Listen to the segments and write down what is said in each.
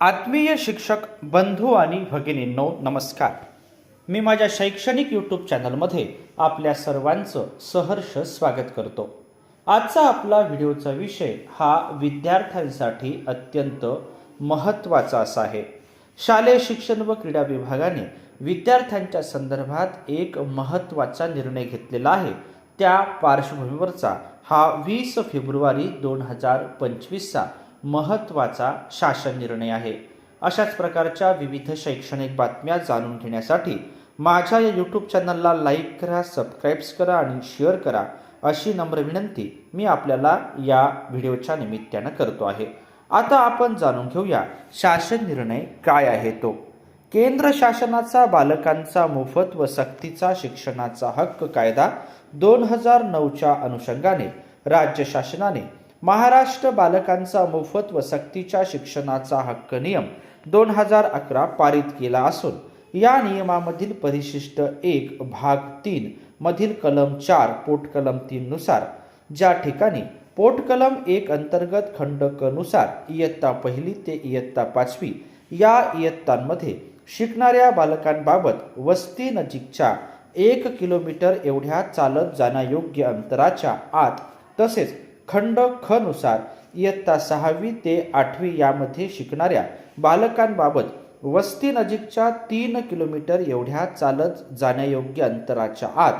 आत्मीय शिक्षक बंधू आणि भगिनींनो नमस्कार. मी माझ्या शैक्षणिक यूट्यूब चॅनलमध्ये आपल्या सर्वांचं सहर्ष स्वागत करतो. आजचा आपला व्हिडिओचा विषय हा विद्यार्थ्यांसाठी अत्यंत महत्त्वाचा असा आहे. शालेय शिक्षण व क्रीडा विभागाने विद्यार्थ्यांच्या संदर्भात एक महत्त्वाचा निर्णय घेतलेला आहे. त्या पार्श्वभूमीवरचा हा वीस फेब्रुवारी दोन हजार पंचवीसचा महत्त्वाचा शासन निर्णय आहे. अशाच प्रकारच्या विविध शैक्षणिक बातम्या जाणून घेण्यासाठी माझ्या या यूट्यूब चॅनलला लाईक करा सबस्क्राईब्स करा आणि शेअर करा अशी नम्र विनंती मी आपल्याला या व्हिडिओच्या निमित्तानं करतो आहे. आता आपण जाणून घेऊया शासन निर्णय काय आहे तो. केंद्र शासनाचा बालकांचा मोफत व सक्तीचा शिक्षणाचा हक्क कायदा दोन हजार नऊच्या अनुषंगाने राज्य शासनाने महाराष्ट्र बालकांचा मोफत व सक्तीच्या शिक्षणाचा हक्क नियम दोन हजार अकरा पारित केला असून या नियमामधील परिशिष्ट एक भाग तीन मधील कलम चार पोटकलम तीननुसार तीन नुसार ज्या ठिकाणी पोटकलम एक अंतर्गत खंडकनुसार इयत्ता पहिली ते इयत्ता पाचवी या इयत्तांमध्ये शिकणाऱ्या बालकांबाबत वस्ती नजीकच्या एक किलोमीटर एवढ्या चालत जाण्यायोग्य अंतराच्या आत तसेच खंड खनुसार इयत्ता सहावी ते आठवी यामध्ये शिकणाऱ्या बालकांबाबत वस्ती नजीकच्या तीन किलोमीटर एवढ्या चालत जाण्यायोग्य अंतराच्या आत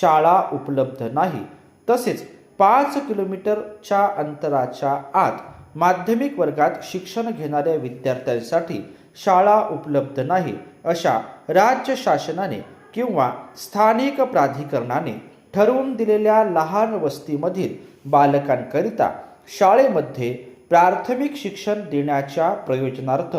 शाळा उपलब्ध नाही. तसेच पाच किलोमीटरच्या अंतराच्या आत माध्यमिक वर्गात शिक्षण घेणाऱ्या विद्यार्थ्यांसाठी शाळा उपलब्ध नाही अशा राज्य शासनाने किंवा स्थानिक प्राधिकरणाने ठरवून दिलेल्या लहान वस्तीमधील बालकांकरिता शाळेमध्ये प्राथमिक शिक्षण देण्याच्या प्रयोजनार्थ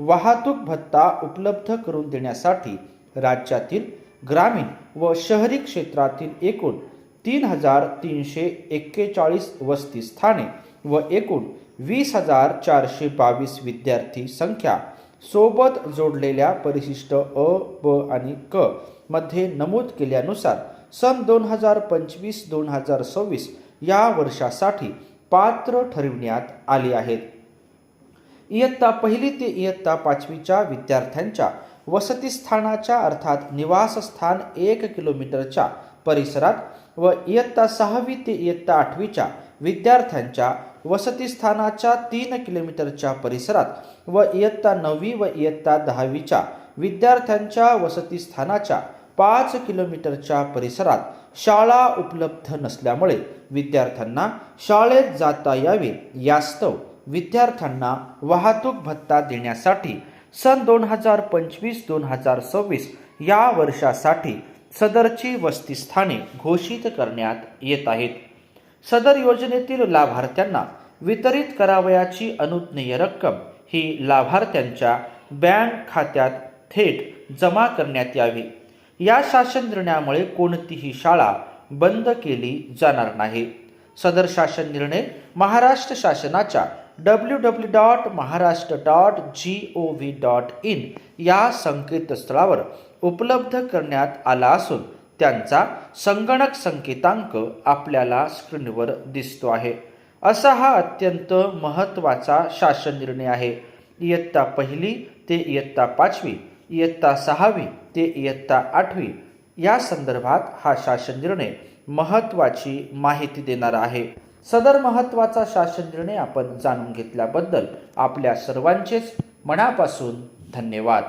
वाहतूक भत्ता उपलब्ध करून देण्यासाठी राज्यातील ग्रामीण व शहरी क्षेत्रातील एकूण तीन हजार तीनशे एक्केचाळीस वस्ती स्थाने व एकूण वीस हजार चारशे बावीस विद्यार्थी संख्या सोबत जोडलेल्या परिशिष्ट अ ब आणि क मध्ये नमूद केल्यानुसार सन दोन हजार पंचवीस दोन हजार सव्वीस या वर्षासाठी पात्र ठरविण्यात आली आहेत. इयत्ता पहिली ते इयत्ता पाचवीच्या विद्यार्थ्यांच्या वसतिस्थानाच्या अर्थात निवासस्थान एक किलोमीटरच्या परिसरात व इयत्ता सहावी ते इयत्ता आठवीच्या विद्यार्थ्यांच्या वसतिस्थानाच्या तीन किलोमीटरच्या परिसरात व इयत्ता नववी व इयत्ता दहावीच्या विद्यार्थ्यांच्या वसतिस्थानाच्या पाच किलोमीटरच्या परिसरात शाळा उपलब्ध नसल्यामुळे विद्यार्थ्यांना शाळेत जाता यावे यास्तव विद्यार्थ्यांना वाहतूक भत्ता देण्यासाठी सन दोन हजार पंचवीस दोन हजार सव्वीस या वर्षासाठी सदरची वस्तीस्थाने घोषित करण्यात येत आहेत. सदर योजनेतील लाभार्थ्यांना वितरित करावयाची अनुज्ञेय रक्कम ही लाभार्थ्यांच्या बँक खात्यात थेट जमा करण्यात यावी. या शासन निर्णयामुळे कोणतीही शाळा बंद केली जाणार नाही. सदर शासन निर्णय महाराष्ट्र शासनाच्या W W dot Maharashtra dot G O V dot in या संकेतस्थळावर उपलब्ध करण्यात आला असून त्यांचा संगणक संकेतांक आपल्याला स्क्रीनवर दिसतो आहे. असा हा अत्यंत महत्त्वाचा शासन निर्णय आहे. इयत्ता पहिली ते इयत्ता पाचवी इयत्ता सहावी ते इयत्ता आठवी या संदर्भात हा शासन निर्णय महत्त्वाची माहिती देणारा आहे. सदर महत्त्वाचा शासन निर्णय आपण जाणून घेतल्याबद्दल आपल्या सर्वांचेच मनापासून धन्यवाद.